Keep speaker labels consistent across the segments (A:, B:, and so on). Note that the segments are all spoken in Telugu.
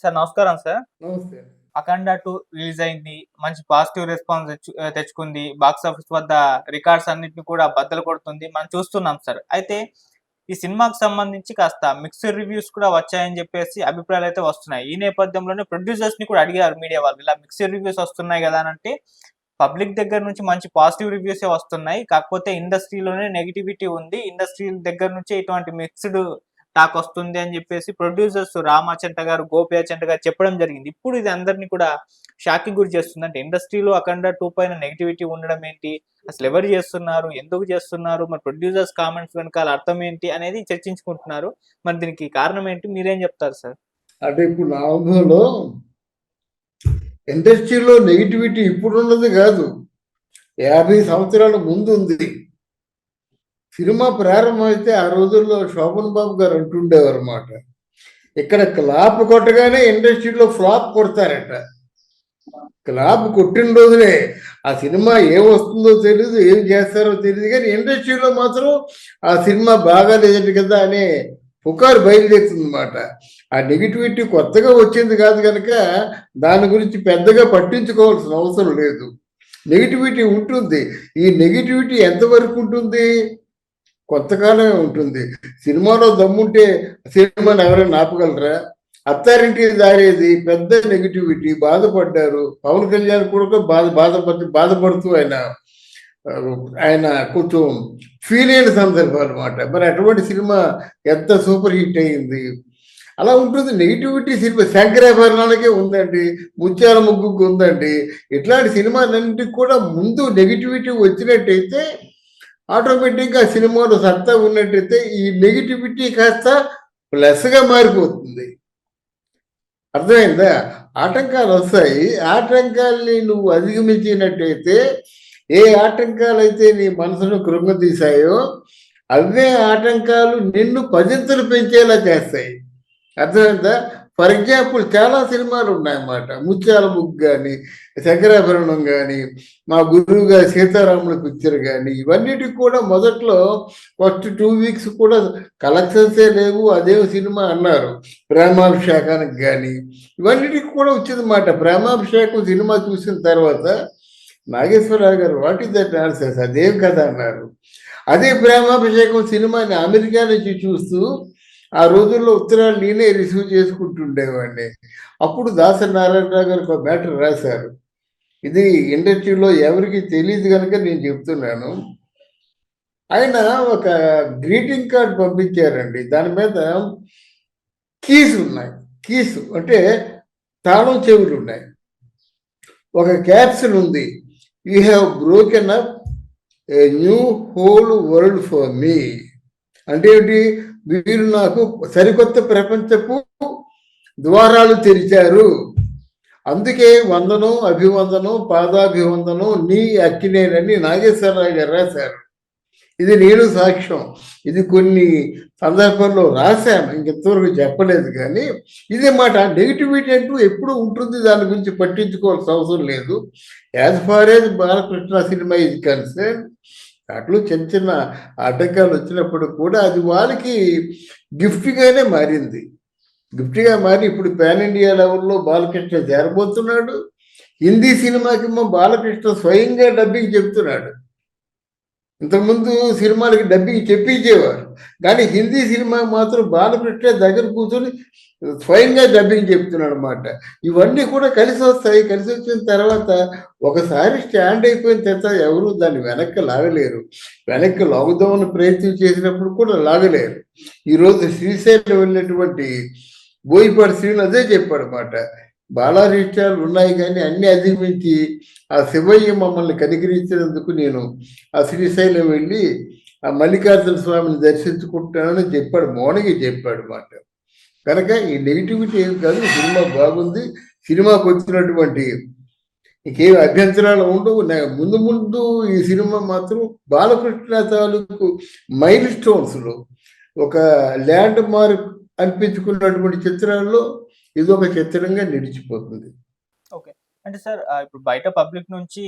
A: సార్ నమస్కారం సార్.
B: నమస్తే.
A: అఖండ టూ రిలీజ్ అయింది. మంచి పాజిటివ్ రెస్పాన్స్ తెచ్చుకుంది. బాక్స్ ఆఫీస్ వద్ద రికార్డ్స్ అన్నిటిని కూడా బద్దలు కొడుతుంది. మనం చూస్తున్నాం సార్. అయితే ఈ సినిమాకి సంబంధించి కాస్త మిక్స్డ్ రివ్యూస్ కూడా వచ్చాయని చెప్పేసి అభిప్రాయాలు అయితే వస్తున్నాయి. ఈ నేపథ్యంలోనే ప్రొడ్యూసర్స్ని కూడా అడిగారు మీడియా వాళ్ళు. ఇలా మిక్స్డ్ రివ్యూస్ వస్తున్నాయి కదా అని అంటే పబ్లిక్ దగ్గర నుంచి మంచి పాజిటివ్ రివ్యూస్ వస్తున్నాయి. కాకపోతే ఇండస్ట్రీలోనే నెగిటివిటీ ఉంది. ఇండస్ట్రీ దగ్గర నుంచి ఇటువంటి మిక్స్డ్ టాక్ వస్తుంది అని చెప్పేసి ప్రొడ్యూసర్స్ రామాచంట గారు గోపియాచంట గారు చెప్పడం జరిగింది. ఇప్పుడు ఇది అందరినీ కూడా షాక్ గురి చేస్తుంది. అంటే ఇండస్ట్రీలో అఖండ టూ పైన నెగిటివిటీ ఉండడం ఏంటి? అసలు ఎవరు చేస్తున్నారు? ఎందుకు చేస్తున్నారు? మరి ప్రొడ్యూసర్స్ కామెంట్స్ వెనకాల అర్థం ఏంటి అనేది చర్చించుకుంటున్నారు. మరి దీనికి కారణం ఏంటి? మీరేం చెప్తారు సార్?
B: అంటే ఇప్పుడు నా అనుభవంలో ఇండస్ట్రీలో నెగిటివిటీ ఇప్పుడు ఉన్నది కాదు. యాభై సంవత్సరాల ముందు ఉంది. సినిమా ప్రారంభమైతే ఆ రోజుల్లో శోభన్ బాబు గారు అంటుండేవారు అనమాట ఇక్కడ క్లాప్ కొట్టగానే ఇండస్ట్రీలో ఫ్లాప్ కొడతారట. క్లాప్ కొట్టిన రోజునే ఆ సినిమా ఏం వస్తుందో తెలియదు ఏం చేస్తారో తెలియదు కానీ ఇండస్ట్రీలో మాత్రం ఆ సినిమా బాగా లేదండి కదా అనే పుకారు బయలుదేరుతుంది అనమాట ఆ నెగిటివిటీ కొత్తగా వచ్చింది కాదు కనుక దాని గురించి పెద్దగా పట్టించుకోవాల్సిన అవసరం లేదు. నెగిటివిటీ ఉంటుంది. ఈ నెగిటివిటీ ఎంతవరకు ఉంటుంది? కొంతకాలమే ఉంటుంది. సినిమాలో దమ్ముంటే సినిమాని ఎవరైనా ఆపగలరా? అత్తారింటి దారేది పెద్ద నెగిటివిటీ బాధపడ్డారు. పవన్ కళ్యాణ్ కూడా బాధ బాధపడి బాధపడుతూ ఆయన ఆయన కొంచెం ఫీల్ అయిన సందర్భం అనమాట మరి అటువంటి సినిమా ఎంత సూపర్ హిట్ అయింది? అలా ఉంటుంది. నెగిటివిటీ సినిమా శంకరాభరణాలకే ఉందండి. ముత్యాల ముగ్గుకు ఉందండి. ఇట్లాంటి సినిమాలన్నింటికి కూడా ముందు నెగిటివిటీ వచ్చినట్టయితే ఆటోమేటిక్గా సినిమాలో సత్తా ఉన్నట్టయితే ఈ నెగిటివిటీ కాస్త ప్లస్గా మారిపోతుంది. అర్థమైందా? ఆటంకాలు వస్తాయి. ఆటంకాల్ని నువ్వు అధిగమించినట్టయితే ఏ ఆటంకాలు అయితే నీ మనసును కృంగతీశాయో అవే ఆటంకాలు నిన్ను పదింతలు పెంచేలా చేస్తాయి. అర్థమైందా? ఫర్ ఎగ్జాంపుల్ చాలా సినిమాలు ఉన్నాయన్నమాట. ముత్యాల బుక్ కానీ శంకరాభరణం కానీ మా గురువు గారి సీతారాముల పిక్చర్ కానీ ఇవన్నిటికి కూడా మొదట్లో ఫస్ట్ టూ వీక్స్ కూడా కలెక్షన్సే లేవు అదే సినిమా అన్నారు. ప్రేమాభిషేకానికి కానీ ఇవన్నిటికి కూడా వచ్చిందన్నమాట. ప్రేమాభిషేకం సినిమా చూసిన తర్వాత నాగేశ్వరరావు గారు వాట్ ఇస్ దట్ నాన్సెన్స్? అదేం కదా అన్నారు. అదే ప్రేమాభిషేకం సినిమాని అమెరికా నుంచి చూస్తూ ఆ రోజుల్లో ఉత్తరాలు నేనే రిసీవ్ చేసుకుంటుండేవాడిని. అప్పుడు దాసరి నారాయణరావు గారు ఒక మ్యాటర్ రాశారు. ఇది ఇండస్ట్రీలో ఎవరికి తెలియదు కనుక నేను చెప్తున్నాను. ఆయన ఒక గ్రీటింగ్ కార్డ్ పంపించారండి. దాని మీద కీస్ ఉన్నాయి. కీస్ అంటే తాళం చెవులు ఉన్నాయి. ఒక క్యాప్సూల్ ఉంది. You have broken up a new whole world for me అంటే ఏంటి వీరు నాకు సరికొత్త ప్రపంచపు ద్వారాలు తెరిచారు. అందుకే వందనం అభివందనం పాదాభివందనం నీ అక్కినేనని నాగేశ్వరరావు గారు రాశారు. ఇది నేను సాక్ష్యం. ఇది కొన్ని సందర్భాల్లో రాశాను. ఇంకెంతవరకు చెప్పలేదు కానీ ఇదే మాట నెగిటివిటీ అంటూ ఎప్పుడు ఉంటుంది. దాని గురించి పట్టించుకోవాల్సిన అవసరం లేదు. As far as Balakrishna cinema ఇది కన్సర్న్ అట్లు చిన్న చిన్న ఆటంకాలు వచ్చినప్పుడు కూడా అది వాళ్ళకి గిఫ్ట్గానే మారింది. గిఫ్ట్గా మారి ఇప్పుడు పాన్ ఇండియా లెవెల్లో బాలకృష్ణ చేరబోతున్నాడు. హిందీ సినిమాకి మా బాలకృష్ణ స్వయంగా డబ్బింగ్ చెప్తున్నాడు. ఇంతకుముందు సినిమాలకి డబ్బింగ్ చెప్పించేవారు. కానీ హిందీ సినిమా మాత్రం బాలకృష్ణ దగ్గర కూర్చొని స్వయంగా డబ్బింగ్ చెప్తున్నాడు అనమాట ఇవన్నీ కూడా కలిసి వస్తాయి. కలిసి వచ్చిన తర్వాత ఒకసారి స్టాండ్ అయిపోయిన తర్వాత ఎవరు దాన్ని వెనక్కి లాగలేరు. వెనక్కి లాగుదామని ప్రయత్నం చేసినప్పుడు కూడా లాగలేరు. ఈరోజు శ్రీశైలం వెళ్ళినటువంటి బోయిపాటి శ్రీను అదే చెప్పాడు అనమాట బాలారిష్టాలు ఉన్నాయి కానీ అన్ని అధిగమించి ఆ శివయ్య మమ్మల్ని కనికరించినందుకు నేను ఆ శ్రీశైలం వెళ్ళి ఆ మల్లికార్జున స్వామిని దర్శించుకుంటానని చెప్పాడు మౌనగి చెప్పాడు మాట. కనుక ఈ నెగిటివిటీ ఏం కాదు సినిమా బాగుంది సినిమాకి వచ్చినటువంటి ఇంకేం అభ్యంతరాలు ఉండవు. ముందు ముందు ఈ సినిమా మాత్రం బాలకృష్ణ తాలూకు మైల్ స్టోన్స్లో ఒక ల్యాండ్ మార్క్ అనిపించుకున్నటువంటి చిత్రాల్లో ఇది ఒక చిత్రంగా నిలిచిపోతుంది.
A: అంటే సార్ ఇప్పుడు బయట పబ్లిక్ నుంచి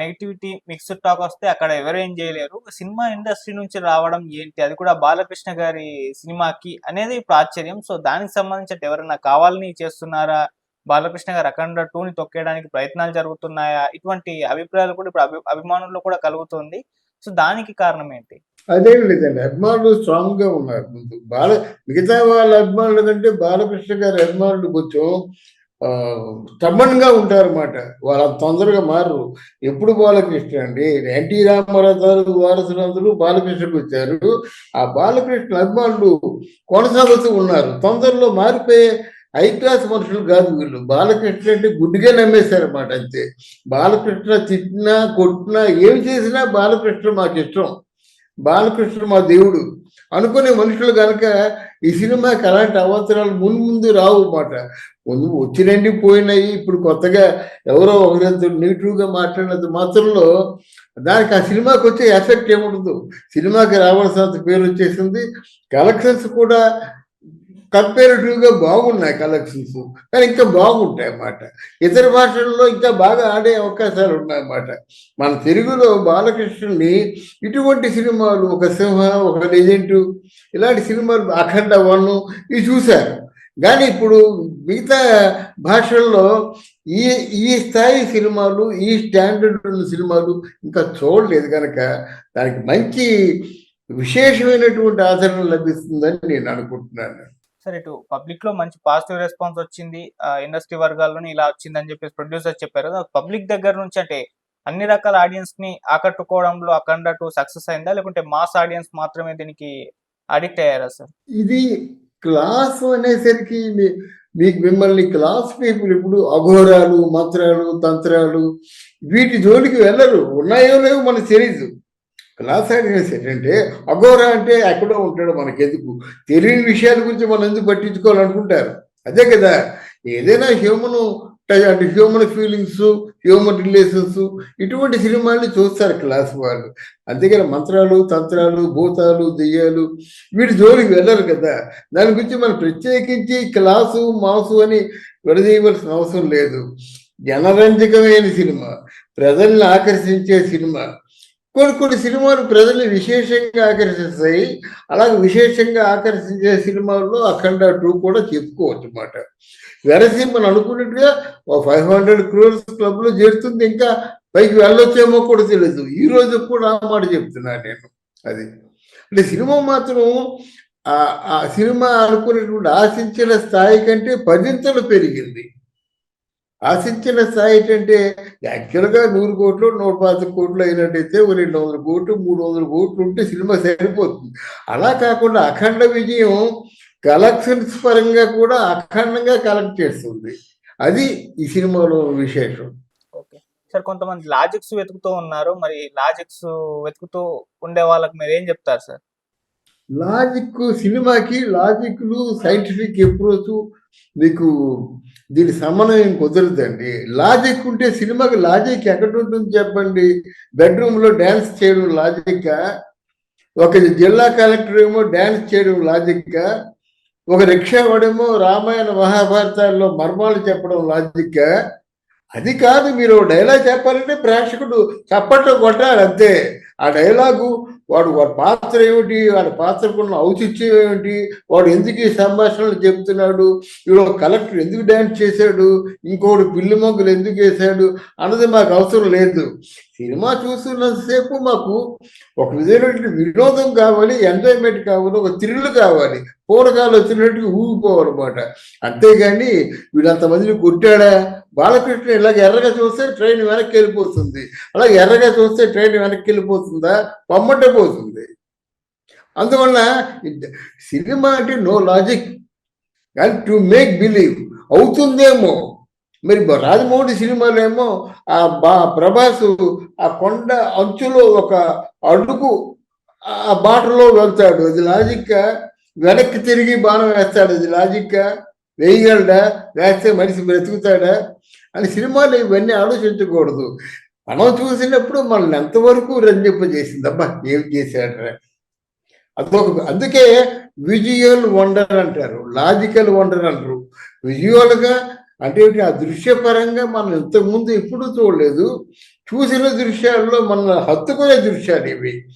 A: నెగిటివిటీ మిక్స్డ్ టాక్ వస్తే అక్కడ ఎవరు ఏం చేయలేరు. సినిమా ఇండస్ట్రీ నుంచి రావడం ఏంటి? అది కూడా బాలకృష్ణ గారి సినిమాకి అనేది ప్రాచుర్యం సో దానికి సంబంధించి ఎవరైనా కావాలని చేస్తున్నారా? బాలకృష్ణ గారు అఖండ టూని తొక్కేయడానికి ప్రయత్నాలు జరుగుతున్నాయా? ఇటువంటి అభిప్రాయాలు కూడా ఇప్పుడు అభిమానుల్లో కూడా కలుగుతుంది. సో దానికి కారణం ఏంటి?
B: అదేం లేదండి అభిమానులు స్ట్రాంగ్గా ఉన్నారు బాల మిగతా వాళ్ళ అభిమానుల కంటే బాలకృష్ణ గారి అభిమానులు కొంచెం స్టబన్గా ఉంటారన్నమాట. వాళ్ళు తొందరగా మారరు. ఎప్పుడు బాలకృష్ణ అండి? ఎన్టీ రామారావు గారు వారసులందరూ బాలకృష్ణకు వచ్చారు. ఆ బాలకృష్ణ అభిమానులు కొనసాగుతూ ఉన్నారు. తొందరలో మారిపోయే హై క్లాస్ మనుషులు కాదు వీళ్ళు. బాలకృష్ణ అంటే గుడ్డిగా నమ్మేశారన్నమాట అంతే. బాలకృష్ణ తిట్టినా కొట్టినా ఏమి చేసినా బాలకృష్ణ మాకు ఇష్టం. బాలకృష్ణ మా దేవుడు. అనుకునే మనుషులు కనుక ఈ సినిమాకి అలాంటి అవసరాలు ముందు ముందు రావు అన్నమాట. ముందు వచ్చినండి పోయినాయి. ఇప్పుడు కొత్తగా ఎవరో ఒకరితో నెగిటివ్గా మాట్లాడినంత మాత్రంలో దానికి ఆ సినిమాకి వచ్చే ఎఫెక్ట్ ఏముండదు. సినిమాకి రావాల్సినంత పేరు వచ్చేసింది. కలెక్షన్స్ కూడా కంపేరిటివ్గా బాగున్నాయి కలెక్షన్స్ కానీ ఇంకా బాగుంటాయి అన్నమాట. ఇతర భాషల్లో ఇంకా బాగా ఆడే అవకాశాలు ఉన్నాయన్నమాట మన తెలుగులో బాలకృష్ణుని ఇటువంటి సినిమాలు ఒక సింహ ఒక లెజెంటు ఇలాంటి సినిమాలు అఖండ వన్ ఇవి చూశారు. కానీ ఇప్పుడు మిగతా భాషల్లో ఈ ఈ స్థాయి సినిమాలు ఈ స్టాండర్డ్ ఉన్న సినిమాలు ఇంకా చూడలేదు కనుక దానికి మంచి విశేషమైనటువంటి ఆదరణ లభిస్తుందని నేను అనుకుంటున్నాను.
A: సరే ఇటు పబ్లిక్లో మంచి పాజిటివ్ రెస్పాన్స్ వచ్చింది. ఇండస్ట్రీ వర్గాల్లోనే ఇలా వచ్చిందని చెప్పేసి ప్రొడ్యూసర్ చెప్పారు పబ్లిక్ దగ్గర నుంచి అంటే అన్ని రకాల ఆడియన్స్ని ఆకట్టుకోవడంలో అఖండ టూ సక్సెస్ అయిందా? లేకుంటే మాస్ ఆడియన్స్ మాత్రమే దీనికి అడిక్ట్ అయ్యారా సార్?
B: ఇది క్లాస్ అనేసరికి మీకు మిమ్మల్ని క్లాస్ పీపుల్ ఇప్పుడు అఘోరాలు మంత్రాలు తంత్రాలు వీటి జోలికి వెళ్ళరు. ఉన్నాయో లేవో మనకు తెలీదు క్లాస్ ఏంటంటే అఘోరా అంటే ఎక్కడో ఉంటాడు మనకెందుకు? తెలియని విషయాల గురించి మనం ఎందుకు పట్టించుకోవాలనుకుంటారు? అదే కదా ఏదైనా హ్యూమన్ అంటే హ్యూమన్ ఫీలింగ్స్ హ్యూమన్ రిలేషన్స్ ఇటువంటి సినిమాల్ని చూస్తారు క్లాస్ వాళ్ళు. అందుకని మంత్రాలు తంత్రాలు భూతాలు దెయ్యాలు వీటి జోలికి వెళ్ళరు కదా. దాని గురించి మనం ప్రత్యేకించి క్లాసు మాసు అని విడదీయవలసిన అవసరం లేదు. జనరంజకమైన సినిమా ప్రజల్ని ఆకర్షించే సినిమా. కొన్ని కొన్ని సినిమాలు ప్రజల్ని విశేషంగా ఆకర్షిస్తాయి. అలాగే విశేషంగా ఆకర్షించే సినిమాల్లో అఖండ టూ కూడా చెప్పుకోవచ్చు అన్నమాట. వెరసింహను అనుకున్నట్టుగా ఓ ఫైవ్ హండ్రెడ్ క్రోర్స్ క్లబ్లో చేరుతుంది. ఇంకా పైకి వెళ్ళొచ్చేమో కూడా తెలియదు ఈ రోజు కూడా ఆ మాట చెప్తున్నాను నేను. అది. అంటే సినిమా మాత్రం ఆ ఆ సినిమా అనుకునేటువంటి ఆశించిన స్థాయి కంటే పదింతలు పెరిగింది. ఆశించిన స్థాయి ఏంటంటే యాక్చువల్గా నూరు కోట్లు నూట పాతిక కోట్లు అయినట్టయితే ఓ రెండు వందల కోట్లు మూడు వందల కోట్లు ఉంటే సినిమా సరిపోతుంది. అలా కాకుండా అఖండ విజయం కలెక్షన్స్ పరంగా కూడా అఖండంగా కలెక్ట్ చేస్తుంది. అది ఈ సినిమాలో విశేషం.
A: ఓకే. సార్ కొంతమంది లాజిక్స్ వెతుకుతూ ఉన్నారు. మరి లాజిక్స్ వెతుకుతూ ఉండే వాళ్ళకి మీరు ఏం చెప్తారు సార్?
B: లాజిక్ సినిమాకి లాజిక్లు సైంటిఫిక్ అప్రోచ్ మీకు దీని సమన్వయం కుదరదండి. లాజిక్ ఉంటే సినిమాకి లాజిక్ ఎక్కడ ఉంటుంది చెప్పండి? బెడ్రూమ్లో డ్యాన్స్ చేయడం లాజిక్ ఒక జిల్లా కలెక్టర్ ఏమో డ్యాన్స్ చేయడం లాజిక్ ఒక రిక్షా వాడేమో రామాయణ మహాభారతాల్లో మర్మాలు చెప్పడం లాజిక్ అది కాదు మీరు డైలాగ్ చెప్పాలంటే ప్రేక్షకుడు చప్పట్లు కొట్టాలి అంతే. ఆ డైలాగు వాడు వాడి పాత్ర ఏమిటి? వాడి పాత్రకున్న ఔచిత్యం ఏమిటి? వాడు ఎందుకు ఈ సంభాషణలు చెప్తున్నాడు? వీడు కలెక్టర్ ఎందుకు డ్యాన్స్ చేశాడు? ఇంకోటి పిల్లి మొగ్గులు ఎందుకు వేశాడు? అన్నది మాకు అవసరం లేదు. సినిమా చూస్తున్నంతసేపు మాకు ఒక విధమైనటువంటి వినోదం కావాలి ఎంజాయ్మెంట్ కావాలి ఒక థ్రిల్ కావాలి. పూరకాలు వచ్చినట్టుగా ఊగిపోవాలన్నమాట. అంతేగాని వీళ్ళంతమందిని కొట్టాడా? బాలకృష్ణ ఇలాగ ఎర్రగా చూస్తే ట్రైన్ వెనక్కి వెళ్ళిపోతుంది. అలాగే ఎర్రగా చూస్తే ట్రైన్ వెనక్కి వెళ్ళిపోతుందా? పమ్మట పోతుంది. అందువల్ల సినిమా అంటే నో లాజిక్. కానీ టు మేక్ బిలీవ్. అవుతుందేమో. మరి రాజమౌళి సినిమాలో ఏమో ఆ బా ప్రభాస్ ఆ కొండ అంచులో ఒక అడుగు ఆ బాటలో వెళ్తాడు. అది లాజిక్ వెనక్కి తిరిగి బాణం వేస్తాడు. అది లాజిక్ వేయగలడా? వేస్తే మనిషి బ్రతుకుతాడా? అని సినిమాలు ఇవన్నీ ఆలోచించకూడదు. మనం చూసినప్పుడు మనల్ని ఎంతవరకు రంజింపజేసిందమ్మా ఏం చేశాడరా అదొక అందుకే విజువల్ వండర్ అంటారు లాజికల్ వండర్ అంటారు. విజువల్గా అంటే ఆ దృశ్యపరంగా మనం ఇంతకుముందు ఎప్పుడు చూడలేదు. చూసిన దృశ్యాల్లో మన హత్తుకునే దృశ్యాలు ఇవి.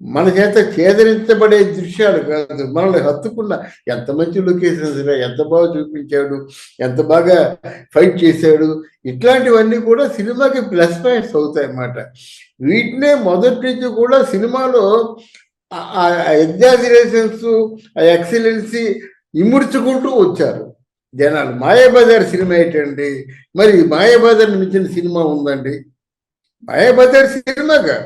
B: మన చేత చేదరించబడే దృశ్యాలు కాదు. మనల్ని హత్తుకున్న ఎంత మంచి లొకేషన్స్ ఎంత బాగా చూపించాడు ఎంత బాగా ఫైట్ చేశాడు ఇట్లాంటివన్నీ కూడా సినిమాకి ప్లస్ పాయింట్స్ అవుతాయి అన్నమాట వీటినే మొదటి నుంచి కూడా సినిమాలో ఆ ఎగ్జాజిరేషన్స్ ఆ ఎక్సలెన్సీ ఇముడ్చుకుంటూ వచ్చారు. జనాలు మాయాబజార్ సినిమా ఏంటండి? మరి మాయాబజార్ మించిన సినిమా ఉందండి. మాయాబజార్ సినిమాగా.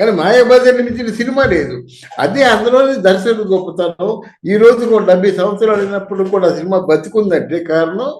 B: కానీ మాయాబజార్ మించిన సినిమా లేదు. అదే అందులోని దర్శకుడు గొప్పతనం. ఈ రోజు కూడా డెబ్బై సంవత్సరాలు అయినప్పుడు కూడా సినిమా బతికుందంటే కారణం